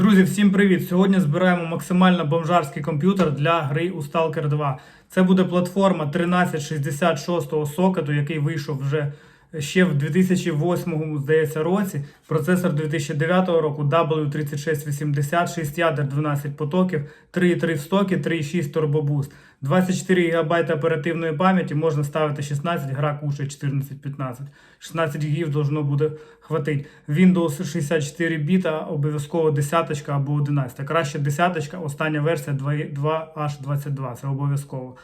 Друзі, всім привіт! Сьогодні збираємо максимально бомжарський комп'ютер для гри у Stalker 2. Це буде платформа 1366 сокету, який вийшов вже ще в 2008 здається, році. Процесор 2009 року W3680, 6 ядер 12 потоків, 3,3 в стокі, 3,6 турбобуст. 24 ГБ оперативної пам'яті можна ставити 16, гра кушає 14-15. 16 ГБ должно буде хватить. Windows 64 біта, обов'язково десяточка або 11. Краще десяточка, остання версія 2H22, це обов'язково.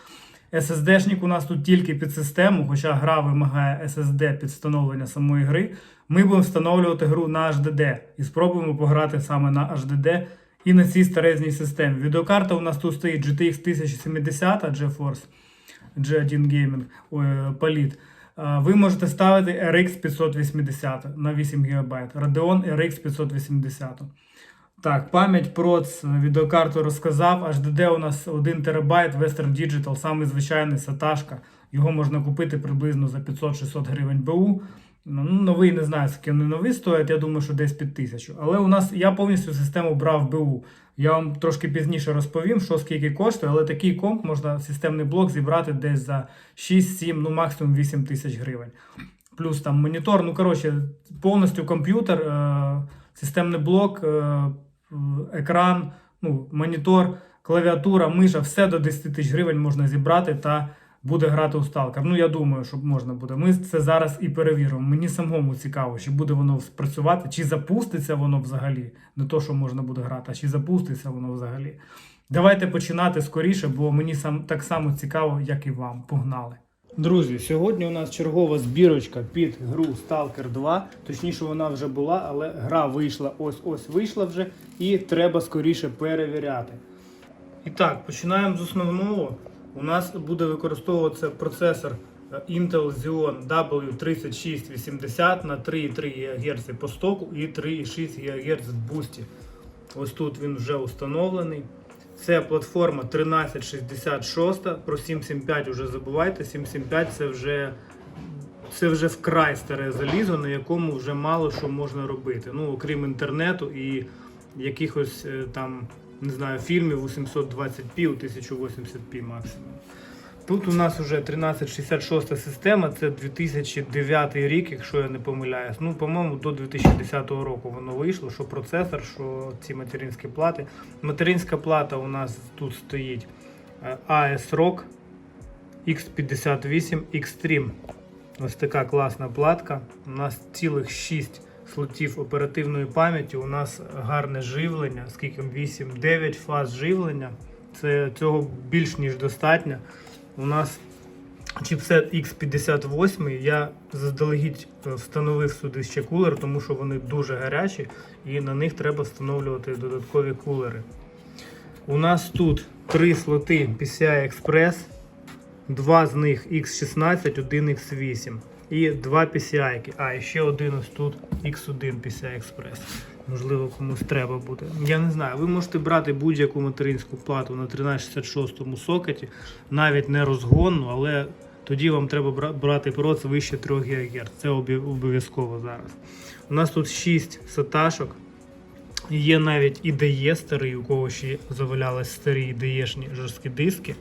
SSD-шник у нас тут тільки під систему, хоча гра вимагає SSD під встановлення самої гри. Ми будемо встановлювати гру на HDD і спробуємо пограти саме на HDD і на цій старезній системі. Відеокарта у нас тут стоїть GTX 1070 GeForce G1 Gaming Palit. Ви можете ставити RX 580 на 8 ГБ, Radeon RX 580. Так, пам'ять проц відеокарту розказав. HDD у нас 1 ТБ, Western Digital, самий звичайний саташка. Його можна купити приблизно за 500-600 гривень БУ. Ну, новий не знаю, скільки вони нові стоять, я думаю, що десь під тисячу. Але у нас я повністю систему брав БУ. Я вам трошки пізніше розповім, що скільки коштує, але такий комп можна системний блок зібрати десь за 6-7, ну максимум 8 тисяч гривень. Плюс там монітор, ну коротше, повністю комп'ютер, е- системний блок, е, екран, ну, монітор, клавіатура, миша, все до 10 тисяч гривень можна зібрати та буде грати у Stalker. Ну, я думаю, що можна буде. Ми це зараз і перевіримо. Мені самому цікаво, чи буде воно спрацювати, чи запуститься воно взагалі. Не то, що можна буде грати, а чи запуститься воно взагалі. Давайте починати скоріше, бо мені сам так само цікаво, як і вам. Погнали. Друзі, сьогодні у нас чергова збірочка під гру Stalker 2. Точніше, вона вже була, але гра вийшла ось-ось вийшла вже, і треба скоріше перевіряти. І так, починаємо з основного. У нас буде використовуватися процесор е, Intel Xeon W3680 на 3,3 ГГц по стоку і 3,6 ГГц в бусті. Ось тут він вже установлений. Це платформа 1366. Про 775 вже забувайте. 775 це вже це вже вкрай старе залізо, на якому вже мало що можна робити. Ну, окрім інтернету і якихось е, там, не знаю, фільмів у 720p, у 1080p максимум. Тут у нас вже 1366 система, це 2009 рік, якщо я не помиляюсь. Ну, по-моєму, до 2010 року воно вийшло, що процесор, що ці материнські плати. Материнська плата у нас тут стоїть е, AS ROG X58 Extreme. Ось така класна платка. У нас цілих 6 слотів оперативної пам'яті. У нас гарне живлення, скільки 8-9 фаз живлення. Це цього більш ніж достатньо. У нас чіпсет X58. Я заздалегідь е, встановив сюди ще кулер, тому що вони дуже гарячі і на них треба встановлювати додаткові кулери. У нас тут три слоти PCI Express, два з них X16, один X8 і два PCI. А, ще один ось тут X1 PCI Express. Можливо, комусь треба буде. Я не знаю. Ви можете брати будь-яку материнську плату на 1366 сокеті, навіть не розгонну, але тоді вам треба бра- брати проц вище 3 ГГц. Це обов'язково зараз. У нас тут 6 саташок. Є навіть IDE старий, у кого ще завалялись старі IDE-шні жорсткі диски.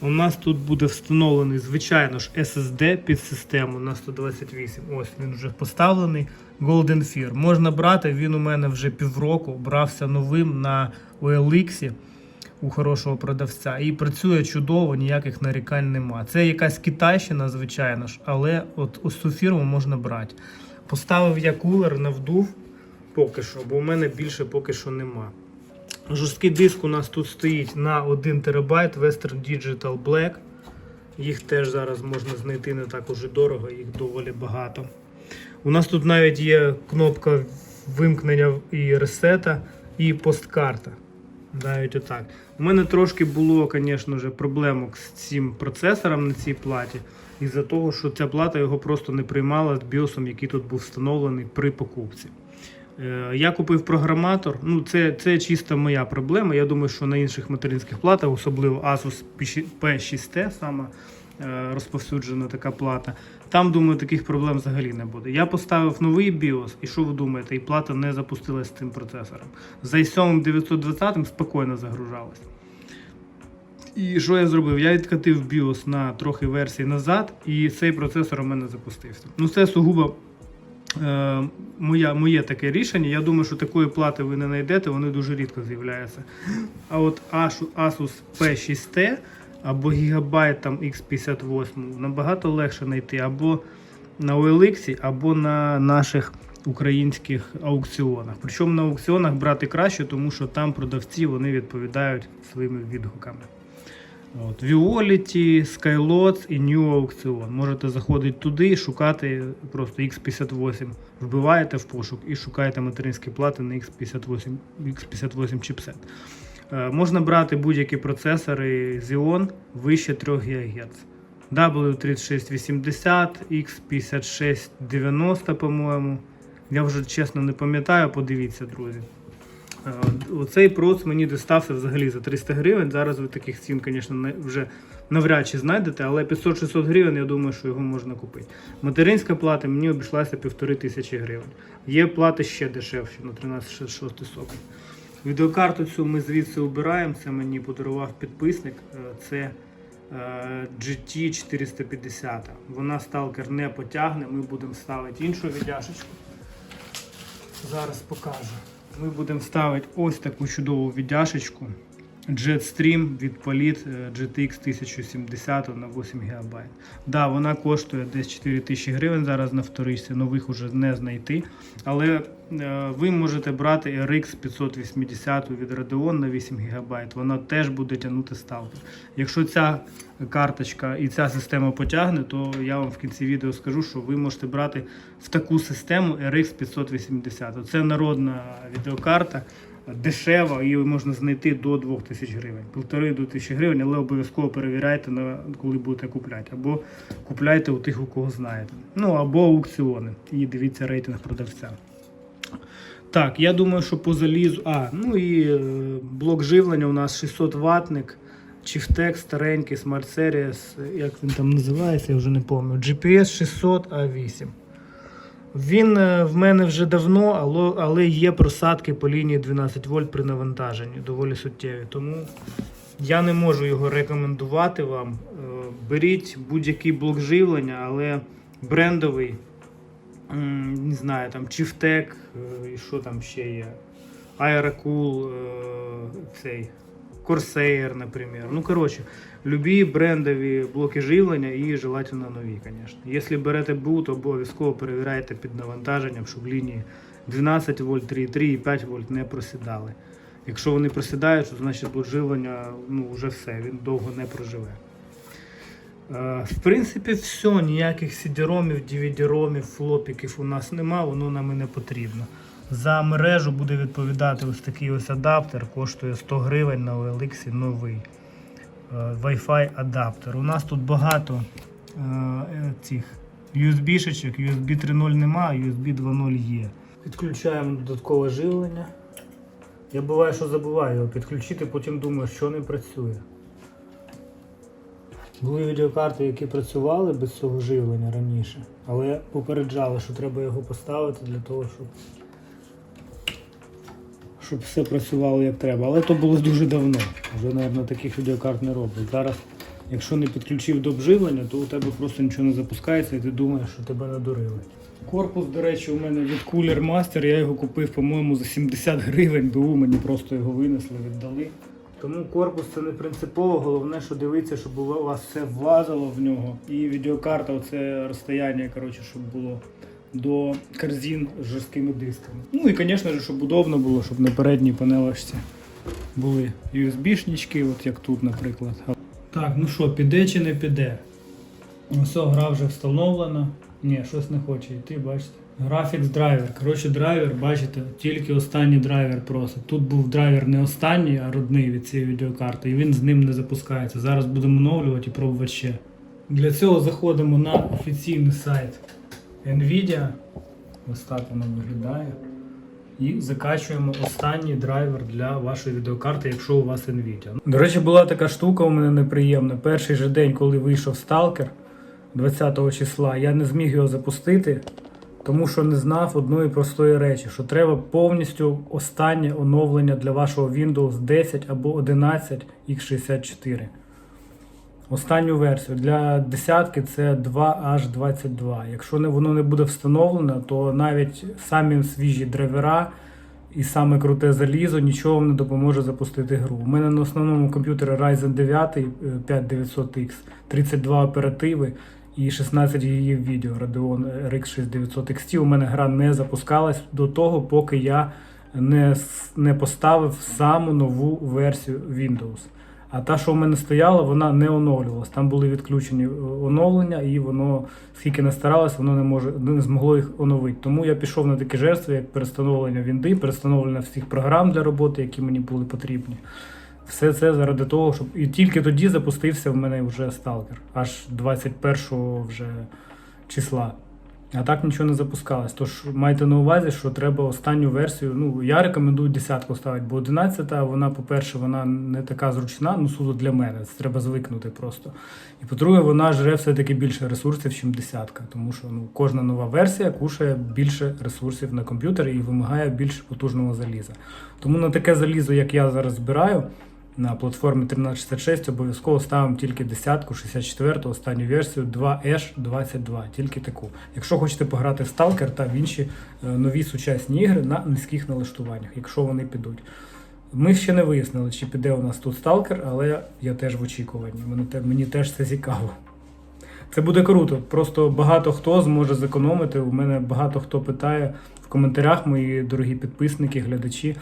У нас тут буде встановлений, звичайно ж, SSD під систему на 128. Ось він вже поставлений. Golden Fear. Можна брати, він у мене вже півроку брався новим на OLX у хорошого продавця. І працює чудово, ніяких нарікань нема. Це якась китайщина, звичайно ж, але от ось цю фірму можна брати. Поставив я кулер, навдув поки що, бо у мене більше поки що нема. Жорсткий диск у нас тут стоїть на 1 ТБ Western Digital Black. Їх теж зараз можна знайти не так уже дорого, їх доволі багато. У нас тут навіть є кнопка вимкнення і ресета, і посткарта. Навіть отак. У мене трошки було, звісно проблемок з цим процесором на цій платі. Із-за того, що ця плата його просто не приймала з біосом, який тут був встановлений при покупці. Е, Я купив програматор. Ну, це, це чисто моя проблема. Я думаю, що на інших материнських платах, особливо Asus P6T, саме е, розповсюджена така плата. Там, думаю, таких проблем взагалі не буде. Я поставив новий BIOS, і що ви думаєте, і плата не запустилась з цим процесором. За i7 920 спокійно загружалась. І що я зробив? Я відкатив BIOS на трохи версії назад, і цей процесор у мене запустився. Ну, це сугубо е, моя, моє таке рішення. Я думаю, що такої плати ви не знайдете, вони дуже рідко з'являються. А от Asus, Asus P6T або Gigabyte там X58 набагато легше знайти або на OLX, або на наших українських аукціонах. Причому на аукціонах брати краще, тому що там продавці вони відповідають своїми відгуками. От, Violet, Skylots і New Auction. Можете заходити туди і шукати просто X58. Вбиваєте в пошук і шукаєте материнські плати на X58, X58 чіпсет. Е, можна брати будь-які процесори Xeon вище 3 ГГц. W3680, X5690, по-моєму. Я вже чесно не пам'ятаю, подивіться, друзі. Е, Оцей проц мені достався взагалі за 300 гривень. Зараз ви таких цін, звісно, вже навряд чи знайдете, але 500-600 гривень, я думаю, що його можна купити. Материнська плата мені обійшлася півтори тисячі гривень. Є плати ще дешевші на 1366 сокет. Відеокарту цю ми звідси обираємо. Це мені подарував підписник. Е, Це е, GT 450. Вона сталкер не потягне. Ми будемо ставити іншу віддяшечку. Зараз покажу. Ми будемо ставити ось таку чудову віддяшечку. Jetstream від е, GTX 1070 на 8 ГБ. Да, вона коштує десь 4 тисячі гривень зараз на вторичці, нових уже не знайти. Але е, ви можете брати RX 580 від Radeon на 8 ГБ. Вона теж буде тягнути ставки. Якщо ця карточка і ця система потягне, то я вам в кінці відео скажу, що ви можете брати в таку систему RX 580. Це народна відеокарта дешева, її можна знайти до 2000 гривень. Півтори до 1000 гривень, але обов'язково перевіряйте, на, коли будете купляти. Або купляйте у тих, у кого знаєте. Ну, або аукціони. І дивіться рейтинг продавця. Так, я думаю, що по залізу. А, ну і е, блок живлення у нас 600 ватник. Чифтек старенький Smart Series, як він там називається, я вже не пам'ятаю. GPS 600 A8. Він е, в мене вже давно, але, є просадки по лінії 12 вольт при навантаженні, доволі суттєві. Тому я не можу його рекомендувати вам. Е, Беріть будь-який блок живлення, але брендовий, не знаю, там Чифтек, і що там ще є. Е, цей Corsair, наприклад. Ну, коротше, любі брендові блоки живлення і желательно нові, звісно. Якщо берете БУ, то обов'язково перевіряйте під навантаженням, щоб лінії 12 вольт, 3,3 і 5 вольт не просідали. Якщо вони просідають, то значить блок живлення ну, вже все, він довго не проживе. Е, В принципі, все, ніяких CD-ромів, DVD-ромів, флопіків у нас нема, воно нам і не потрібно. За мережу буде відповідати ось такий ось адаптер, коштує 100 гривень на OLX новий. Е, Wi-Fi адаптер. У нас тут багато е, е, цих USB-шечок, USB 3.0 нема, а USB 2.0 є. Підключаємо додаткове живлення. Я буває, що забуваю його підключити, потім думаю, що не працює. Були відеокарти, які працювали без цього живлення раніше, але попереджали, що треба його поставити для того, щоб, щоб все працювало як треба. Але то було дуже давно. Вже, мабуть, таких відеокарт не роблять. Зараз, якщо не підключив до обживлення, то у тебе просто нічого не запускається і ти думаєш, що тебе надурили. Корпус, до речі, у мене від Cooler Master, я його купив, по-моєму, за 70 гривень БУ, мені просто його винесли, віддали. Тому корпус це не принципово, головне, що дивитися, щоб у вас все влазило в нього. І відеокарта, оце розстояння, коротше, щоб було до корзин з жорсткими дисками. Ну і, звісно ж, щоб удобно було, щоб на передній панелочці були USB-шнички, от як тут, наприклад. Так, ну що, піде чи не піде? Все, гра вже встановлена. Ні, щось не хоче йти, бачите. Graphics драйвер. Коротше, драйвер, бачите, тільки останній драйвер просить. Тут був драйвер не останній, а родний від цієї відеокарти, і він з ним не запускається. Зараз будемо оновлювати і пробувати ще. Для цього заходимо на офіційний сайт Nvidia. Ось так воно виглядає. і закачуємо останній драйвер для вашої відеокарти, якщо у вас Nvidia. До речі, була така штука у мене неприємна. Перший же день, коли вийшов Stalker 20 числа, я не зміг його запустити, тому що не знав одної простої речі, що треба повністю останнє оновлення для вашого Windows 10 або 11 x64. Останню версію для десятки це 2H22. Якщо не, воно не буде встановлено, то навіть самі свіжі драйвера і саме круте залізо нічого не допоможе запустити гру. У мене на основному комп'ютері Ryzen 9 е, 5900X, 32 оперативи і 16 ГБ відео Radeon RX 6900 XT. У мене гра не запускалась до того, поки я не, не поставив саму нову версію Windows. А та, що в мене стояла, вона не оновлювалась. Там були відключені е, оновлення, і воно, скільки не старалось, воно не може не змогло їх оновити. Тому я пішов на такі жертви, як перестановлення Вінди, перестановлення всіх програм для роботи, які мені були потрібні. Все це заради того, щоб і тільки тоді запустився в мене вже сталкер, аж 21 вже числа. А так нічого не запускалось. Тож майте на увазі, що треба останню версію. Ну, я рекомендую десятку ставити, бо 11 вона, по-перше, вона не така зручна, ну суто для мене. Це треба звикнути просто. І по-друге, вона жре все-таки більше ресурсів, ніж десятка. Тому що ну, кожна нова версія кушає більше ресурсів на комп'ютері і вимагає більш потужного заліза. Тому на таке залізо, як я зараз збираю, на платформі 1366 обов'язково ставимо тільки десятку, 64 останню версію 2H22, тільки таку. Якщо хочете пограти в Stalker та в інші е, нові сучасні ігри на низьких налаштуваннях, якщо вони підуть. Ми ще не вияснили, чи піде у нас тут Stalker, але я теж в очікуванні. Мені теж це цікаво. Це буде круто. Просто багато хто зможе зекономити. У мене багато хто питає в коментарях, мої дорогі підписники, глядачі.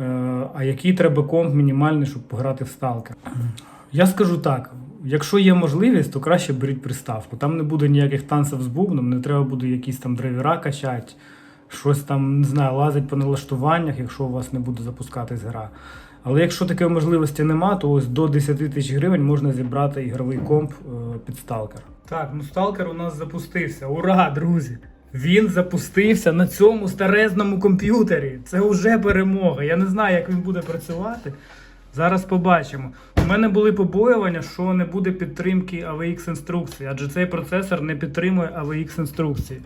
Е, А який треба комп мінімальний, щоб пограти в Stalker? Я скажу так: якщо є можливість, то краще беріть приставку. Там не буде ніяких танців з бубном, не треба буде якісь там драйвера качати, щось там, не знаю, лазить по налаштуваннях, якщо у вас не буде запускатись гра. Але якщо такої можливості нема, то ось до 10 тисяч гривень можна зібрати ігровий комп е, під Stalker. Так, ну Stalker у нас запустився. Ура, друзі! Він запустився на цьому старезному комп'ютері. Це вже перемога. Я не знаю, як він буде працювати. Зараз побачимо. У мене були побоювання, що не буде підтримки AVX інструкції, адже цей процесор не підтримує AVX інструкції.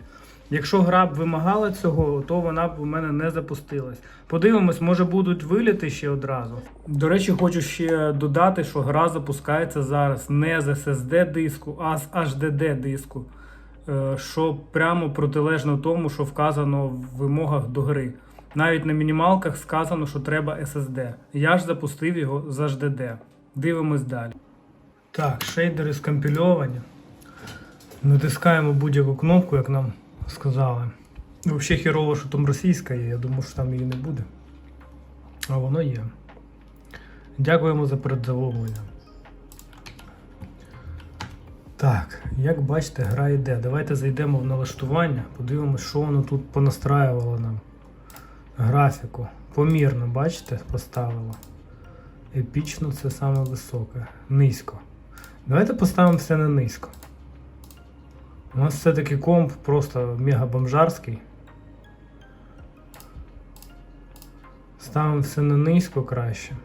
Якщо гра б вимагала цього, то вона б у мене не запустилась. Подивимось, може будуть виліти ще одразу. До речі, хочу ще додати, що гра запускається зараз не з SSD диску, а з HDD диску, що прямо протилежно тому, що вказано в вимогах до гри. Навіть на мінімалках сказано, що треба SSD. Я ж запустив його з HDD. Дивимось далі. Так, шейдери скомпільовані. Натискаємо будь-яку кнопку, як нам сказали. Взагалі хірово, що там російська є, я думаю, що там її не буде. А воно є. Дякуємо за передзамовлення. Так, як бачите, гра йде. Давайте зайдемо в налаштування, подивимось, що воно тут понастраювало нам. Графіку. Помірно, бачите, поставило. Епічно це саме високе. Низько. Давайте поставимо все на низько. У нас все-таки комп просто мега бомжарський. Ставимо все на низько краще.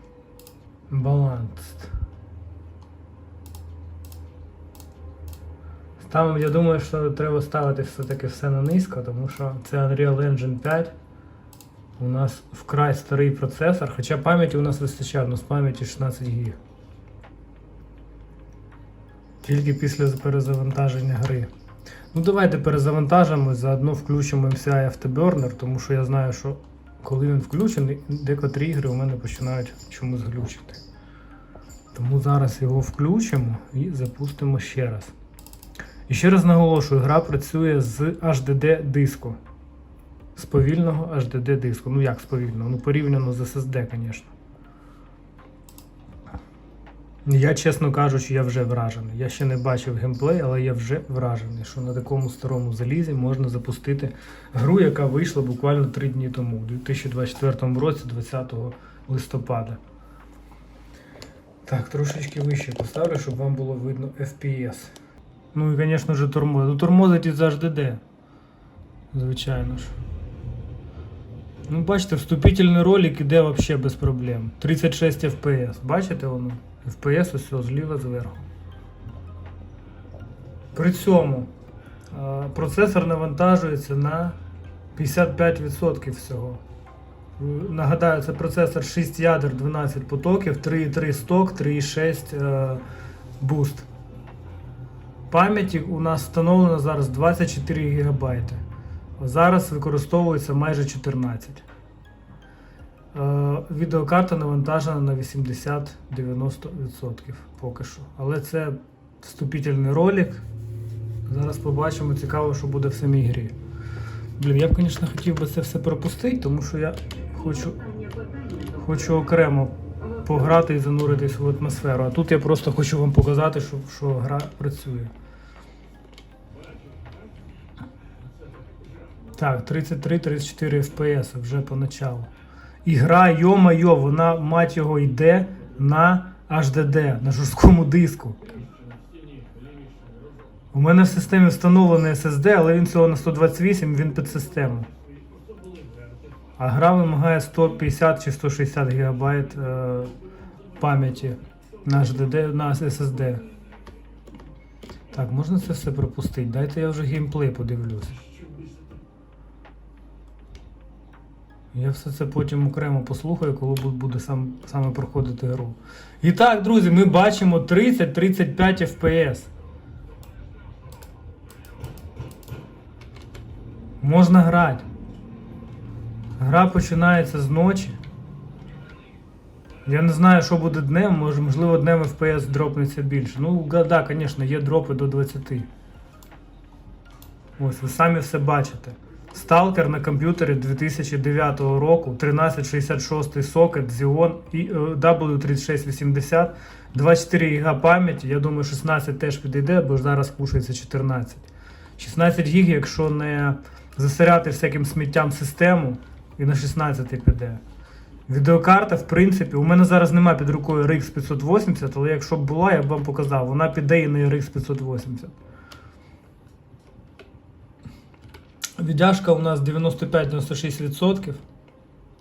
Баланс. Ставимо, я думаю, що треба ставити все-таки все на низько, тому що це Unreal Engine 5. У нас вкрай старий процесор, хоча пам'яті у нас вистачає, у нас пам'яті 16 ГБ. Тільки після перезавантаження гри. Ну давайте перезавантажимо, заодно включимо MCI Afterburner, тому що я знаю, що коли він включений, декотрі ігри у мене починають чомусь глючити. Тому зараз його включимо і запустимо ще раз. І ще раз наголошую, гра працює з HDD диску. З повільного HDD диску. Ну як з повільного? Ну порівняно з SSD, звісно. Я, чесно кажучи, я вже вражений. Я ще не бачив геймплей, але я вже вражений, що на такому старому залізі можна запустити гру, яка вийшла буквально 3 дні тому, у 2024 році, 20 листопада. Так, трошечки вище поставлю, щоб вам було видно FPS. Ну і, звісно ж, тормоз. Ну, тормозить із HDD. Звичайно ж. Ну, бачите, вступительний ролик іде взагалі без проблем. 36 FPS. Бачите воно? FPS ось зліва зверху. При цьому процесор навантажується на 55% всього. Нагадаю, це процесор 6 ядер, 12 потоків, 3,3 сток, 3,6 е, буст. Пам'яті у нас встановлено зараз 24 ГБ. Зараз використовується майже 14. Е, Відеокарта навантажена на 80-90% поки що. Але це вступительний ролик. Зараз побачимо, цікаво, що буде в самій грі. Блін, я б, звісно, хотів би це все пропустити, тому що я хочу, хочу окремо пограти і зануритись в атмосферу. А тут я просто хочу вам показати, що, що гра працює. Так, 33-34 FPS вже поначалу. І гра, йо-майо, вона, мать його, йде на HDD, на жорсткому диску. У мене в системі встановлений SSD, але він всього на 128, він під систему. А гра вимагає 150 чи 160 ГБ е, пам'яті на HDD, на SSD. Так, можна це все пропустити? Дайте я вже геймплей подивлюсь. Я все це потім окремо послухаю, коли бу- буду сам, саме проходити гру. І так, друзі, ми бачимо 30-35 FPS. Можна грати. Гра починається з ночі. Я не знаю, що буде днем, може, можливо, днем FPS дропнеться більше. Ну, да, звісно, є дропи до 20. Ось, ви самі все бачите. Сталкер на комп'ютері 2009 року, 1366 сокет, Xeon і е, W3680, 24 ГБ пам'яті. Я думаю, 16 теж підійде, бо зараз пушиться 14. 16 ГБ, якщо не засиряти всяким сміттям систему, і на 16 піде. Відеокарта, в принципі, у мене зараз немає під рукою RX 580, але якщо б була, я б вам показав, вона піде і на RX 580. Віддяжка у нас 95-96%,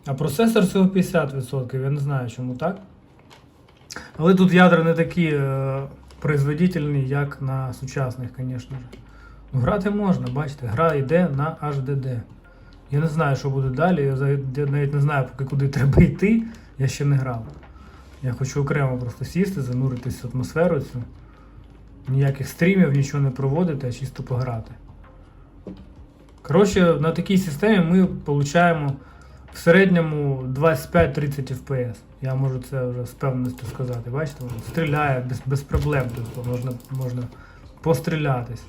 а процесор всього 50%. Я не знаю, чому так. Але тут ядра не такі е, производительні, як на сучасних, звісно ж. Ну, грати можна, бачите, гра йде на HDD. Я не знаю, що буде далі. Я навіть не знаю, поки куди треба йти. Я ще не грав. Я хочу окремо просто сісти, зануритись в атмосферу цю. Ніяких стрімів, нічого не проводити, а чисто пограти. Коротше, на такій системі ми отримуємо в середньому 25-30 FPS. Я можу це вже з певністю сказати. Бачите, воно стріляє без, без проблем. Тобто можна, можна пострілятись.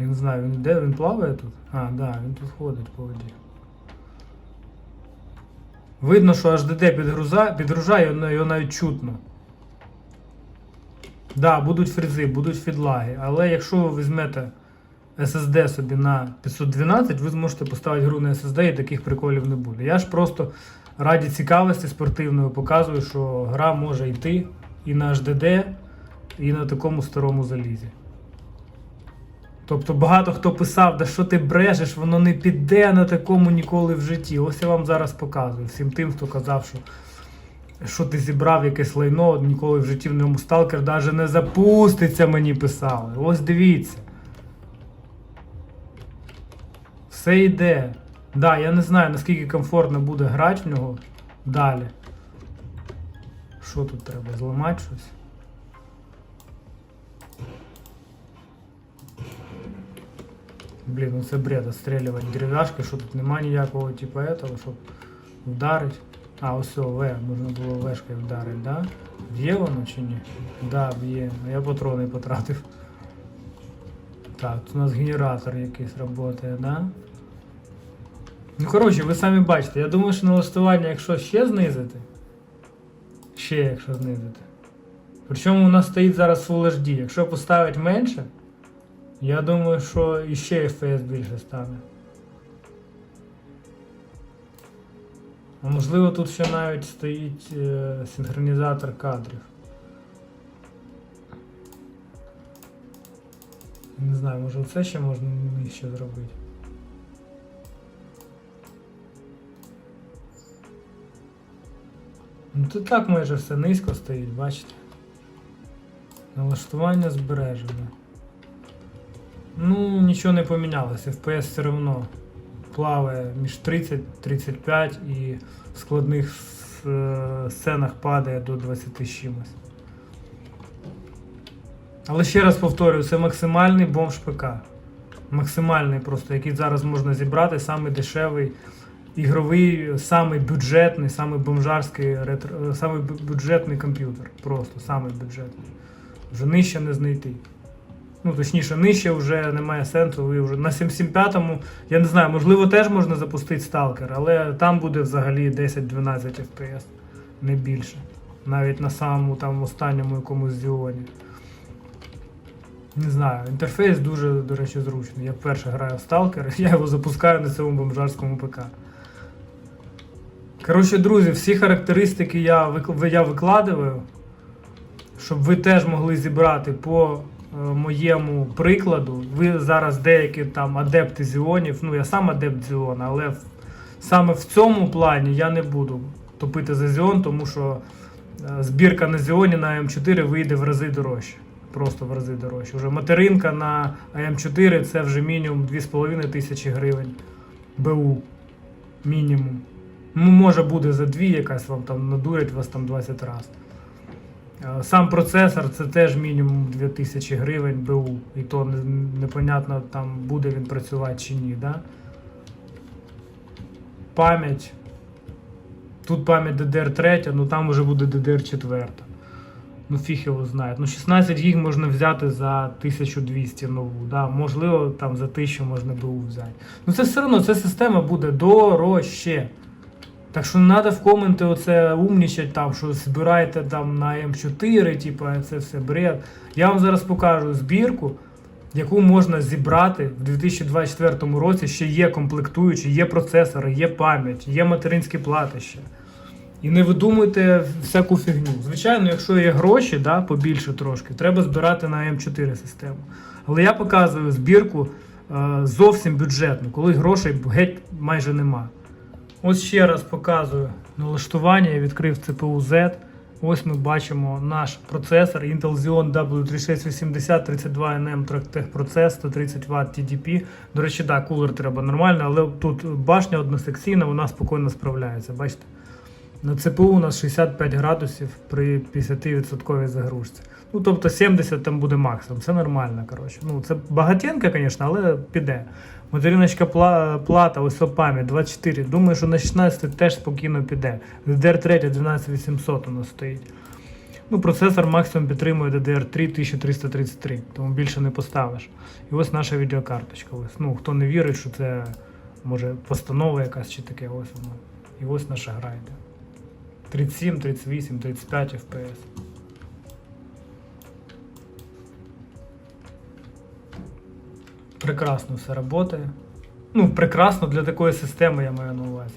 Я не знаю, він де він плаває тут? А, да, він тут ходить по воді. Видно, що HDD підгруза, підгружає, його- навіть чутно. Да, будуть фрізи, будуть фідлаги, але якщо ви візьмете SSD собі на 512, ви зможете поставити гру на SSD і таких приколів не буде. Я ж просто раді цікавості спортивної показую, що гра може йти і на HDD, і на такому старому залізі. Тобто багато хто писав, да що ти брешеш, воно не піде на такому ніколи в житті. Ось я вам зараз показую всім тим, хто казав, що що ти зібрав якесь лайно, ніколи в житті в ньому сталкер навіть не запуститься, мені писали. Ось дивіться. Все йде. Да, я не знаю, наскільки комфортно буде грати в нього далі. Що тут треба? Зламати щось? Блін, ну це бред, отстрілювати дерев'яшки, що тут нема ніякого типу этого, щоб вдарити. А, ось В, можна було вешкою вдарити, да? Б'є воно чи ні? Да, б'є. А я патрони потратив. Так, тут у нас генератор якийсь працює, да? Ну, коротше, ви самі бачите, я думаю, що налаштування, якщо ще знизити, ще якщо знизити. Причому у нас стоїть зараз Full HD. Якщо поставити менше, я думаю, що іще FPS більше стане. А можливо тут ще навіть стоїть е, синхронізатор кадрів. Не знаю, може це ще можна нижче зробити. Ну Тут так майже все низько стоїть, бачите? Налаштування збережене. Ну, нічого не помінялося. FPS все одно плаває між 30-35 і в складних е, сценах падає до 20 з чимось. Але ще раз повторюю, це максимальний бомж ПК. Максимальний просто, який зараз можна зібрати, самий дешевий ігровий, самий бюджетний, самий бомжарський ретро, е, самий бюджетний комп'ютер. Просто самий бюджетний. Вже нижче не знайти. Ну, точніше, нижче вже немає сенсу. Ви вже на 775-му, я не знаю, можливо, теж можна запустити сталкер, але там буде взагалі 10-12 FPS, не більше. Навіть на самому там останньому якомусь зіоні. Не знаю, інтерфейс дуже, до речі, зручний. Я вперше граю в сталкер, я його запускаю на цьому бомжарському ПК. Коротше, друзі, всі характеристики я, я викладаю, щоб ви теж могли зібрати по моєму прикладу. Ви зараз деякі там адепти зіонів, ну я сам адепт зіона, але саме в цьому плані я не буду топити за зіон, тому що е, збірка на зіоні на М4 вийде в рази дорожче. Просто в рази дорожче. Вже материнка на АМ4 це вже мінімум 2,5 тисячі гривень. БУ. Мінімум. Ну, може буде за дві якась вам там надурять вас там 20 разів. Е, Сам процесор це теж мінімум 2000 гривень БУ. І то непонятно там буде він працювати чи ні. Да? Пам'ять. Тут пам'ять DDR3, ну там вже буде DDR4. Ну, фіг його знає. Ну, 16 гіг можна взяти за 1200 нову. Да? Можливо, там за 1000 можна БУ взяти. Ну це все одно, ця система буде дорожче. Так що не треба в коменти оце умнічать там, що збираєте там на М4, типу, це все бред. Я вам зараз покажу збірку, яку можна зібрати в 2024 році. Ще є комплектуючі, є процесори, є пам'ять, є материнські плати ще. І не видумуйте всяку фігню. Звичайно, якщо є гроші, да, побільше трошки, треба збирати на М4 систему. Але я показую збірку е, зовсім бюджетну, коли грошей геть майже нема. Ось ще раз показую налаштування. Я відкрив CPU Z. Ось ми бачимо наш процесор Intel Xeon W3680 32NM техпроцес 130 Вт TDP. До речі, да, кулер треба нормально, але тут башня односекційна, вона спокійно справляється. Бачите? На ЦПУ у нас 65 градусів при 50% загрузці. Ну, тобто 70 там буде максимум. Це нормально, коротше. Ну, це багатенька, звісно, але піде. Материночка плата, о 24. Думаю, що на 16 теж спокійно піде. DDR3 12800 у нас стоїть. Ну, процесор максимум підтримує DDR3 1333, тому більше не поставиш. І ось наша відеокарточка. Ось. Ну, хто не вірить, що це може постанова якась чи таке, ось воно. І ось наша гра йде. 37, 38, 35 FPS. Прекрасно все працює. Ну, прекрасно для такої системи я маю на увазі.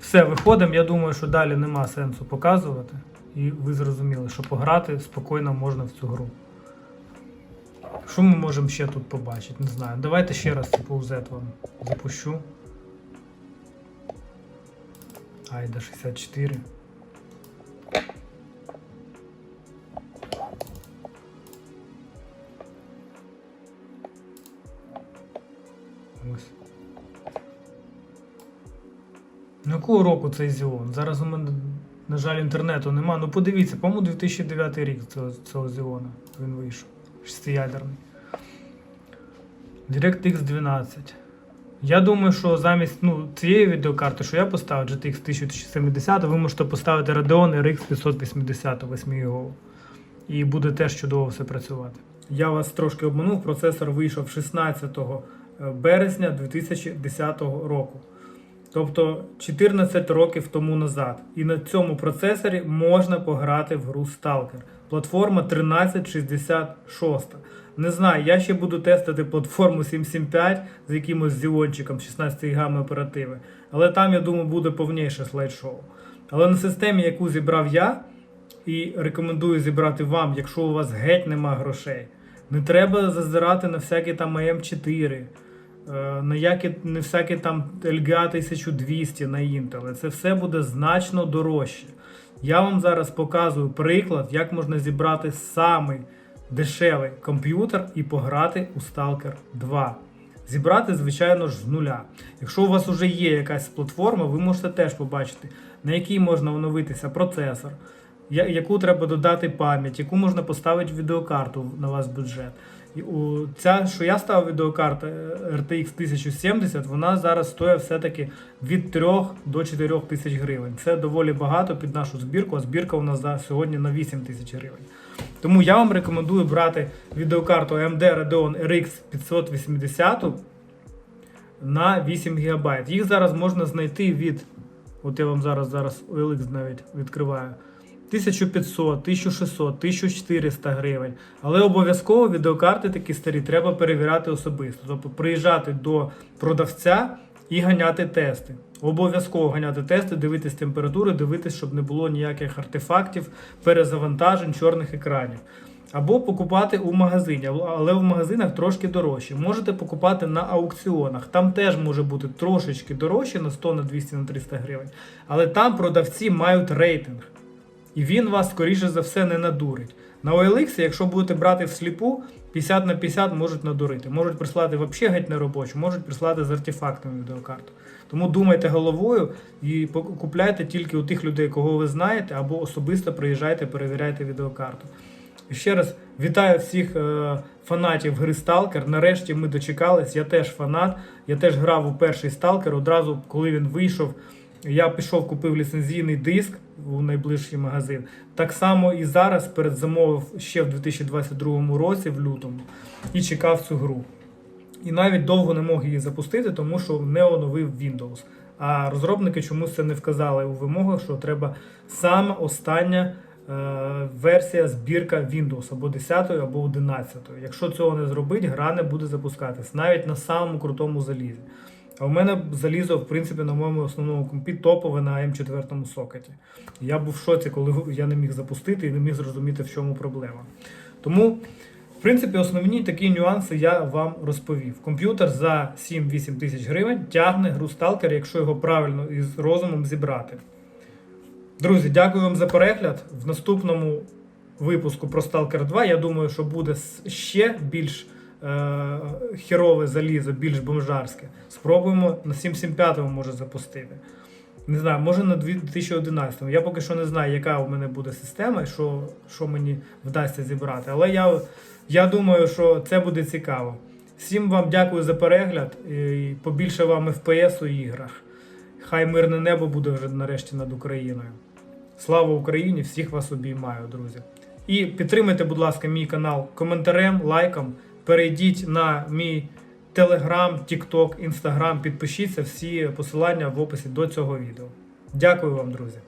Все, виходимо. Я думаю, що далі нема сенсу показувати. І ви зрозуміли, що пограти спокійно можна в цю гру. Що ми можемо ще тут побачити? Не знаю. Давайте ще раз CPU Z вам запущу. Айда 64. Ось. Якого року цей Xeon? Зараз у мене, на жаль, інтернету нема. Ну подивіться, по-моєму, 2009 рік цього, цього Xeon він вийшов. Шестиядерний. DirectX 12. Я думаю, що замість ну, цієї відеокарти, що я поставив GTX 1070, ви можете поставити Radeon RX 580 8 ГБ. І буде теж чудово все працювати. Я вас трошки обманув. Процесор вийшов 16 березня 2010 року. Тобто 14 років тому назад. І на цьому процесорі можна пограти в гру Stalker. Платформа 1366. Не знаю, я ще буду тестити платформу 775 з якимось зіончиком 16 гігами оперативи. Але там, я думаю, буде повніше слайд-шоу. Але на системі, яку зібрав я, і рекомендую зібрати вам, якщо у вас геть нема грошей. Не треба зазирати на всякі там АМ4, е, на які, не всякі там LGA 1200 на Intel. Це все буде значно дорожче. Я вам зараз показую приклад, як можна зібрати самий дешевий комп'ютер і пограти у Stalker 2. Зібрати, звичайно ж, з нуля. Якщо у вас вже є якась платформа, ви можете теж побачити, на якій можна оновитися процесор, яку треба додати пам'ять, яку можна поставити відеокарту на вас бюджет. Ця, що я ставив відеокарта е, RTX 1070, вона зараз стоїть все-таки від 3 до 4 тисяч гривень. Це доволі багато під нашу збірку, а збірка у нас за сьогодні на 8 тисяч гривень. Тому я вам рекомендую брати відеокарту AMD Radeon RX 580 на 8 ГБ. Їх зараз можна знайти від, от я вам зараз зараз OLX навіть відкриваю. 1500, 1600, 1400 гривень. Але обов'язково відеокарти такі старі треба перевіряти особисто. Тобто приїжджати до продавця і ганяти тести. Обов'язково ганяти тести, дивитись температури, дивитись, щоб не було ніяких артефактів, перезавантажень, чорних екранів. Або покупати у магазині, але в магазинах трошки дорожче. Можете покупати на аукціонах. Там теж може бути трошечки дорожче на 100, на 200, на 300 гривень. Але там продавці мають рейтинг. І він вас, скоріше за все, не надурить. На OLX, якщо будете брати всліпу, 50 на 50 можуть надурити. Можуть прислати взагалі геть неробочу, можуть прислати з артефактами відеокарту. Тому думайте головою і купляйте тільки у тих людей, кого ви знаєте, або особисто приїжджайте, перевіряйте відеокарту. І ще раз вітаю всіх е, фанатів гри Stalker. Нарешті ми дочекались. Я теж фанат. Я теж грав у перший Stalker. Одразу, коли він вийшов, я пішов, купив ліцензійний диск у найближчий магазин. Так само і зараз передзамовив ще в 2022 році, в лютому, і чекав цю гру. І навіть довго не мог її запустити, тому що не оновив Windows. А розробники чомусь це не вказали у вимогах, що треба саме остання е, версія збірка Windows або 10 або 11. Якщо цього не зробить, гра не буде запускатись навіть на самому крутому залізі. А в мене залізо, в принципі, на моєму основному компі топове на М4 сокеті. Я був в шоці, коли я не міг запустити і не міг зрозуміти, в чому проблема. Тому, в принципі, основні такі нюанси я вам розповів. Комп'ютер за 7-8 тисяч гривень тягне гру Stalker, якщо його правильно і з розумом зібрати. Друзі, дякую вам за перегляд. В наступному випуску про Stalker 2. Я думаю, що буде ще більш е, херове залізо, більш бомжарське. Спробуємо на 775 може запустити. Не знаю, може на 2011. Я поки що не знаю, яка у мене буде система і що, що мені вдасться зібрати. Але я, я думаю, що це буде цікаво. Всім вам дякую за перегляд і побільше вам FPS у іграх. Хай мирне небо буде вже нарешті над Україною. Слава Україні! Всіх вас обіймаю, друзі. І підтримайте, будь ласка, мій канал коментарем, лайком. Перейдіть на мій Телеграм, Тікток, Інстаграм, підпишіться всі посилання в описі до цього відео. Дякую вам, друзі!